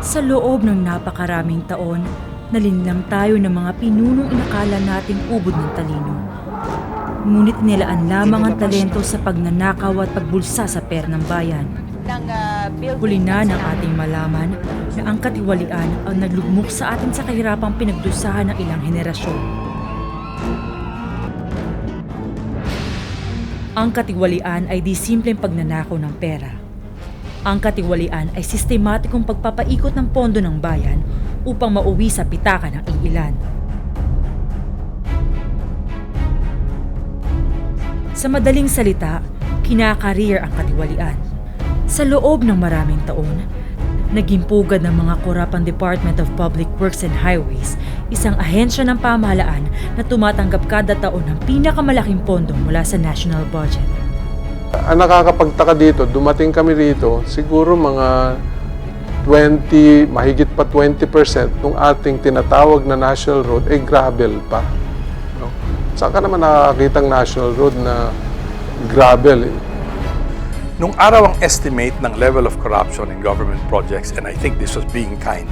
Sa loob ng napakaraming taon, nalinlang tayo ng mga pinunong inakala nating ubod ng talino. Ngunit nilaan lamang ang talento sa pagnanakaw at pagbulsa sa pera ng bayan. Huli na ng ating malaman na ang katiwalian ang naglugmok sa atin sa kahirapang pinagdusahan ng ilang henerasyon. Ang katiwalian ay di simpleng pagnanakaw ng pera. Ang katiwalian ay sistematikong pagpapaikot ng pondo ng bayan upang mauwi sa pitaka ng iilan. Sa madaling salita, kinakareer ang katiwalian. Sa loob ng maraming taon, naging pugad ng mga korapang Department of Public Works and Highways, isang ahensya ng pamahalaan na tumatanggap kada taon ng pinakamalaking pondo mula sa national budget. Ang nakakapagtaka dito, dumating kami rito, siguro mga 20, mahigit pa 20% ng ating tinatawag na national road, eh gravel pa. No? Saan ka naman nakakakitang national road na gravel? eh? Nung araw ang estimate ng level of corruption in government projects, and I think this was being kind,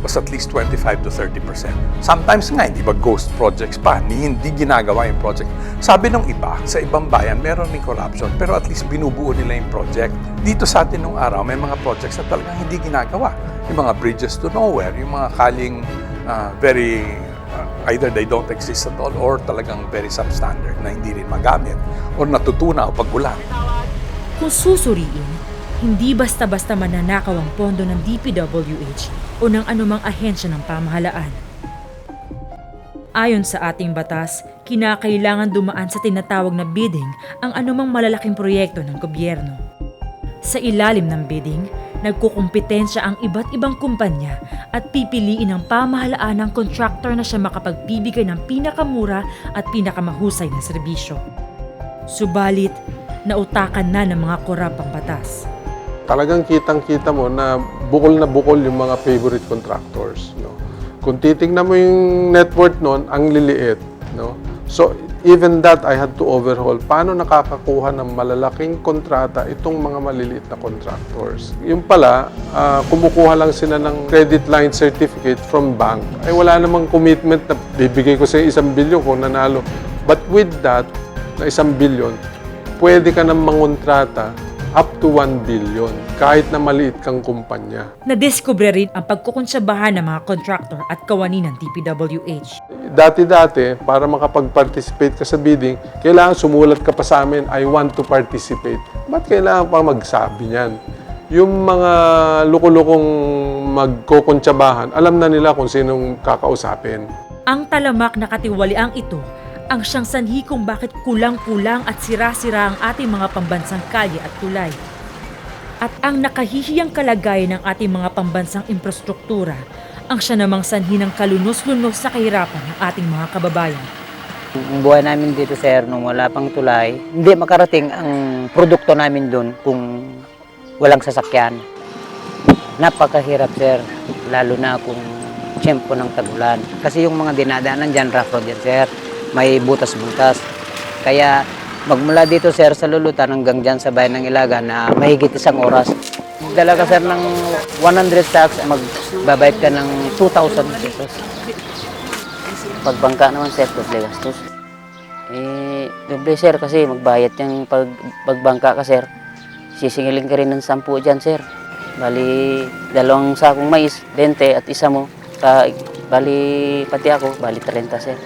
was at least 25 to 30 percent. Sometimes nga, hindi ba ghost projects pa, ni hindi ginagawa yung project. Sabi nung iba, sa ibang bayan, meron rin corruption, pero at least binubuo nila yung project. Dito sa atin nung araw, may mga projects na talagang hindi ginagawa. Yung mga bridges to nowhere, yung mga kaling ah, very uh, either they don't exist at all or talagang very substandard na hindi rin magamit or natutunaw pag ulan. Kung susuriin, hindi basta-basta mananakaw ang pondo ng DPWH o ng anumang ahensya ng pamahalaan. Ayon sa ating batas, kinakailangan dumaan sa tinatawag na bidding ang anumang malalaking proyekto ng gobyerno. Sa ilalim ng bidding, nagkukumpetensya ang iba't ibang kumpanya at pipiliin ng pamahalaan ng contractor na siya makapagbibigay ng pinakamura at pinakamahusay na serbisyo. Subalit, nautakan na ng mga korapang batas. Talagang kitang-kita mo na bukol na bukol yung mga favorite contractors. No? Kung titingnan mo yung net worth nun, ang liliit. No? So, even that, I had to overhaul. Paano nakakakuha ng malalaking kontrata itong mga maliliit na contractors? Yung pala, ah, kumukuha lang sila ng credit line certificate from bank. Ay wala namang commitment na bibigay ko sa isang bilyon kung nanalo. But with that, na isang bilyon, pwede ka nang mangontrata up to 1 billion kahit na maliit kang kumpanya. Nadiskubre rin ang pagkukunsyabahan ng mga contractor at kawani ng DPWH. Dati-dati, para makapag-participate ka sa bidding, kailangan sumulat ka pa sa amin, I want to participate. Ba't kailangan pa magsabi niyan? Yung mga lukulukong magkukunsyabahan, alam na nila kung sinong kakausapin. Ang talamak na katiwaliang ito ang siyang sanhi kung bakit kulang-kulang at sira-sira ang ating mga pambansang kalye at tulay. At ang nakahihiyang kalagayan ng ating mga pambansang infrastruktura ang siya namang sanhi ng kalunos-lunos sa kahirapan ng ating mga kababayan. Ang buhay namin dito, sir, nung wala pang tulay, hindi makarating ang produkto namin doon kung walang sasakyan. Napakahirap, sir, lalo na kung tiyempo ng tagulan. Kasi yung mga dinadaanan dyan, rough road yan, sir, may butas-butas. Kaya magmula dito, sir, sa Lulutan hanggang dyan sa bayan ng Ilaga na mahigit isang oras. Dala sir, ng 100 sacks, magbabayad ka ng 2,000 pesos. Pagbangka naman, sir, doble gastos. Eh, doble, sir, kasi magbayad yung pag, pagbangka ka, sir. Sisingilin ka rin ng 10 dyan, sir. Bali, dalawang sakong mais, 20, at isa mo. Sa, bali, pati ako, bali 30, sir.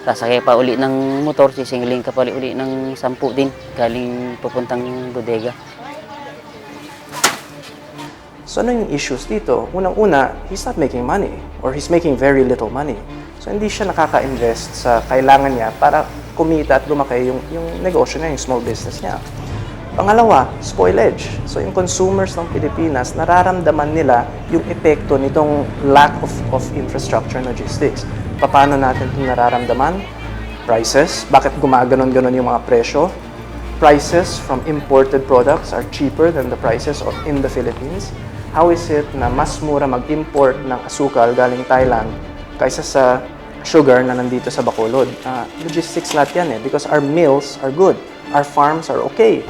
Sasakay pa uli ng motor, sisingilin ka pa uli, uli ng 10 din, galing pupuntang bodega. So ano yung issues dito? Unang-una, he's not making money or he's making very little money. So hindi siya nakaka-invest sa kailangan niya para kumita at lumaki yung, yung negosyo niya, yung small business niya. Pangalawa, spoilage. So yung consumers ng Pilipinas, nararamdaman nila yung epekto nitong lack of, of infrastructure and logistics. Paano natin ito nararamdaman? Prices. Bakit gumaganon-ganon yung mga presyo? prices from imported products are cheaper than the prices of in the Philippines? How is it na mas mura mag-import ng asukal galing Thailand kaysa sa sugar na nandito sa Bacolod? Ah, logistics lahat yan eh because our mills are good. Our farms are okay.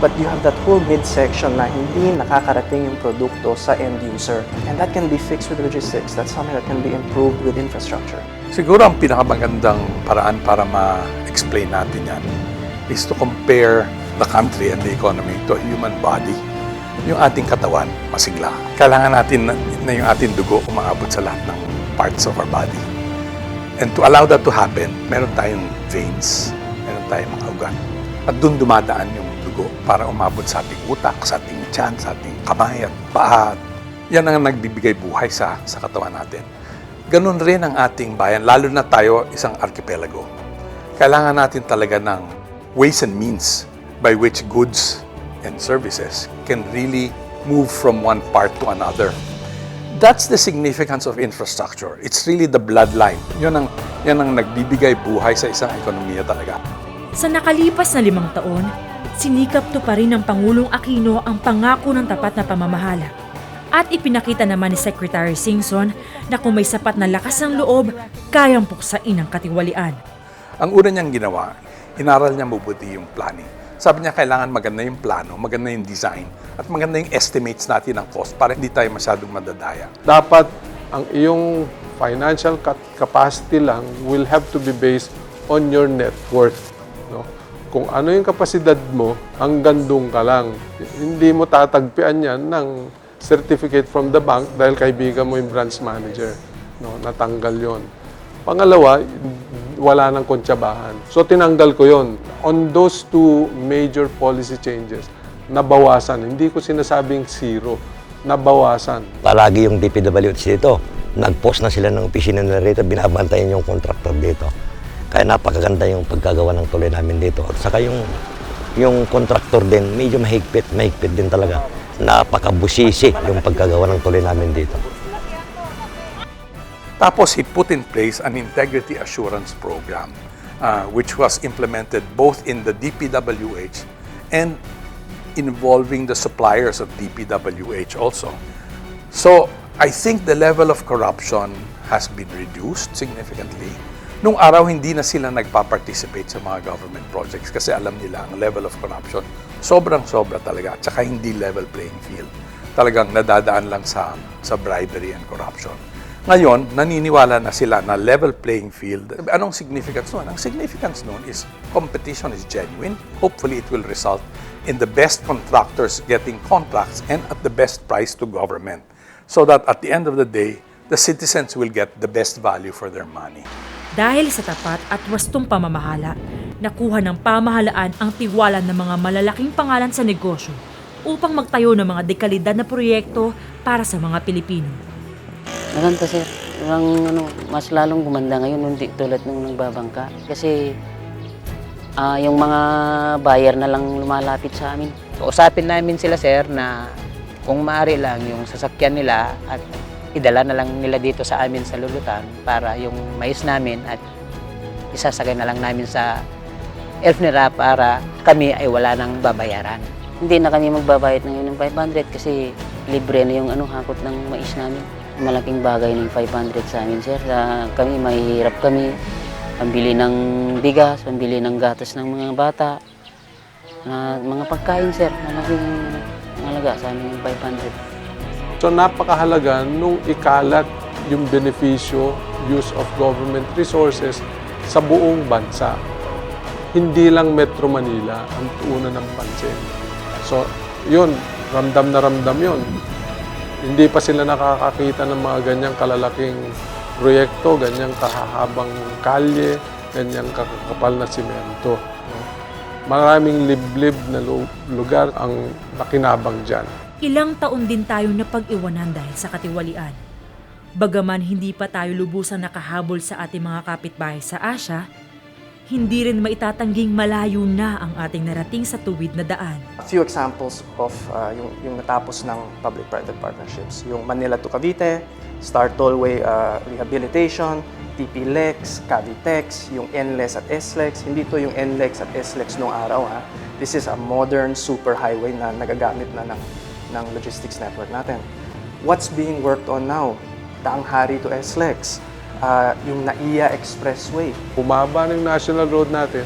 But you have that whole midsection na hindi nakakarating yung produkto sa end user. And that can be fixed with logistics. That's something that can be improved with infrastructure. Siguro ang pinakamagandang paraan para ma-explain natin yan is to compare the country and the economy to a human body. Yung ating katawan, masigla. Kailangan natin na, yung ating dugo umaabot sa lahat ng parts of our body. And to allow that to happen, meron tayong veins, meron tayong mga ugat. At doon dumadaan yung dugo para umabot sa ating utak, sa ating tiyan, sa ating kamay at paa. Yan ang nagbibigay buhay sa, sa katawan natin. Ganun rin ang ating bayan, lalo na tayo isang archipelago. Kailangan natin talaga ng ways and means by which goods and services can really move from one part to another. That's the significance of infrastructure. It's really the bloodline. Yun ang, yan ang nagbibigay buhay sa isang ekonomiya talaga. Sa nakalipas na limang taon, sinikap to pa rin ng Pangulong Aquino ang pangako ng tapat na pamamahala. At ipinakita naman ni Secretary Singson na kung may sapat na lakas ng loob, kayang puksain ang katiwalian. Ang una niyang ginawa, inaral niya mabuti yung planning. Sabi niya kailangan maganda yung plano, maganda yung design, at maganda yung estimates natin ng cost para hindi tayo masyadong madadaya. dapat ang iyong financial cap- capacity lang will have to be based on your net worth. Kung ano yung kapasidad mo, hanggang doon ka lang. Hindi mo tatagpian yan ng certificate from the bank dahil kaibigan mo yung branch manager. No? Natanggal yon. Pangalawa, wala nang kontsabahan. So tinanggal ko yon. On those two major policy changes, nabawasan. Hindi ko sinasabing zero. Nabawasan. palagi yung DPWH dito. Nag-post na sila ng opisina nila rito, binabantayan yung contractor dito. Kaya napakaganda yung pagkagawa ng tuloy namin dito. At saka yung, yung contractor din, medyo mahigpit, mahigpit din talaga. Napakabusisi yung pagkagawa ng tuloy namin dito. Tapos he put in place an integrity assurance program uh, which was implemented both in the DPWH and involving the suppliers of DPWH also. So I think the level of corruption has been reduced significantly. Nung araw, hindi na sila nagpa-participate sa mga government projects kasi alam nila ang level of corruption sobrang-sobra talaga at saka hindi level playing field. Talagang nadadaan lang sa, sa bribery and corruption. Ngayon, naniniwala na sila na level playing field. Anong significance nun? Ang significance nun is competition is genuine. Hopefully, it will result in the best contractors getting contracts and at the best price to government. So that at the end of the day, the citizens will get the best value for their money. Dahil sa tapat at wastong pamamahala, nakuha ng pamahalaan ang tiwala ng mga malalaking pangalan sa negosyo upang magtayo ng mga dekalidad na proyekto para sa mga Pilipino. Maganda sir. Ang ano, mas lalong gumanda ngayon hindi tulad nung nagbabangka. Kasi ah, yung mga buyer na lang lumalapit sa amin. Usapin namin sila sir na kung maaari lang yung sasakyan nila at idala na lang nila dito sa amin sa lulutan para yung mais namin at isasagay na lang namin sa elf nila para kami ay wala nang babayaran. Hindi na kami magbabayad ng ng 500 kasi libre na yung ano hakot ng mais namin. Malaking bagay ng 500 sa amin, sir. Sa kami mahihirap kami pambili ng bigas, pambili ng gatas ng mga bata, na mga pagkain, sir. Malaking halaga sa amin yung 500. So napakahalaga nung ikalat yung benepisyo, use of government resources sa buong bansa. Hindi lang Metro Manila ang una ng pansin. So, yun, ramdam na ramdam yun. Hindi pa sila nakakakita ng mga ganyang kalalaking proyekto, ganyang kahahabang kalye, ganyang kakapal na simento. Maraming liblib na lu- lugar ang nakinabang dyan. Ilang taon din tayong napag-iwanan dahil sa katiwalian. Bagaman hindi pa tayo lubusang nakahabol sa ating mga kapitbahay sa Asia, hindi rin maitatangging malayo na ang ating narating sa tuwid na daan. A few examples of uh, yung, yung natapos ng public-private partnerships. Yung Manila to Cavite, Star Tollway uh, Rehabilitation, TP-LEX, Cavitex, yung NLEX at SLEX. Hindi to yung NLEX at SLEX noong araw. Ha? This is a modern super highway na nagagamit na ng, ng logistics network natin. What's being worked on now? Daang Hari to SLEX, uh, yung NAIA Expressway, Umaba ng national road natin,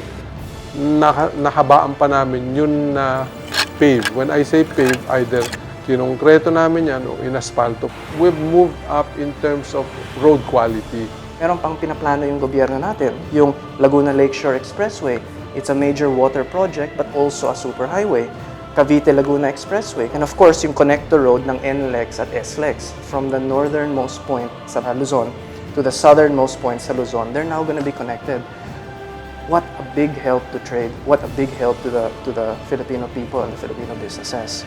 naka, nahabaan pa namin yun na pave. When I say pave, either kinongkreto namin yan o inasfalto. We've moved up in terms of road quality. Meron pang pinaplano yung gobyerno natin, yung Laguna Lakeshore Expressway. It's a major water project but also a superhighway. Cavite-Laguna Expressway. And of course, yung connector road ng NLEX at SLEX. From the northernmost point sa Luzon to the southernmost point sa Luzon, they're now going to be connected. What a big help to trade. What a big help to the, to the Filipino people and the Filipino businesses.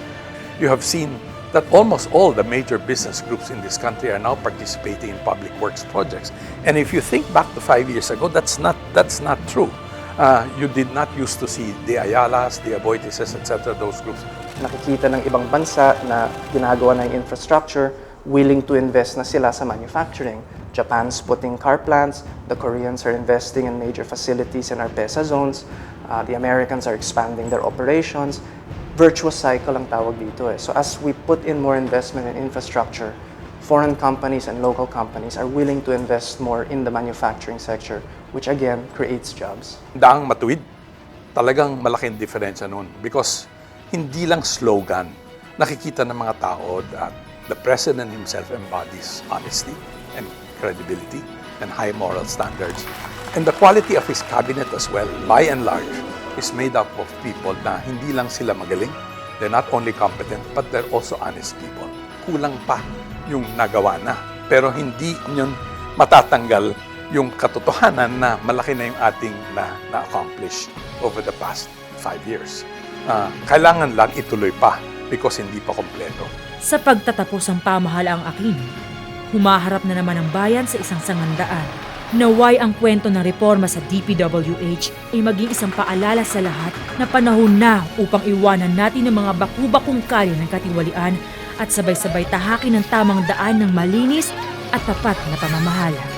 You have seen that almost all the major business groups in this country are now participating in public works projects. And if you think back to five years ago, that's not, that's not true. Uh, you did not used to see the Ayalas, the Aboitises, etc., those groups. nakikita ng ibang bansa na ginagawa na yung infrastructure, willing to invest na sila sa manufacturing. Japan's putting car plants, the Koreans are investing in major facilities in our PESA zones, uh, the Americans are expanding their operations. Virtuous cycle ang tawag dito eh. So as we put in more investment in infrastructure, foreign companies and local companies are willing to invest more in the manufacturing sector, which again creates jobs. daang matuwid. Talagang malaking diferensya noon because hindi lang slogan, nakikita ng mga tao that the President himself embodies honesty and credibility and high moral standards. And the quality of his cabinet as well, by and large, is made up of people na hindi lang sila magaling, they're not only competent, but they're also honest people. Kulang pa yung nagawa na. Pero hindi yun matatanggal yung katotohanan na malaki na yung ating na, na-accomplish over the past five years. Ah, kailangan lang ituloy pa because hindi pa kompleto. Sa pagtatapos ng pamahalaang Aquino, humaharap na naman ang bayan sa isang sangandaan. Naway ang kwento ng reforma sa DPWH ay maging isang paalala sa lahat na panahon na upang iwanan natin ang mga baku-bakong kalye ng katiwalian at sabay-sabay tahakin ng tamang daan ng malinis at tapat na pamamahala.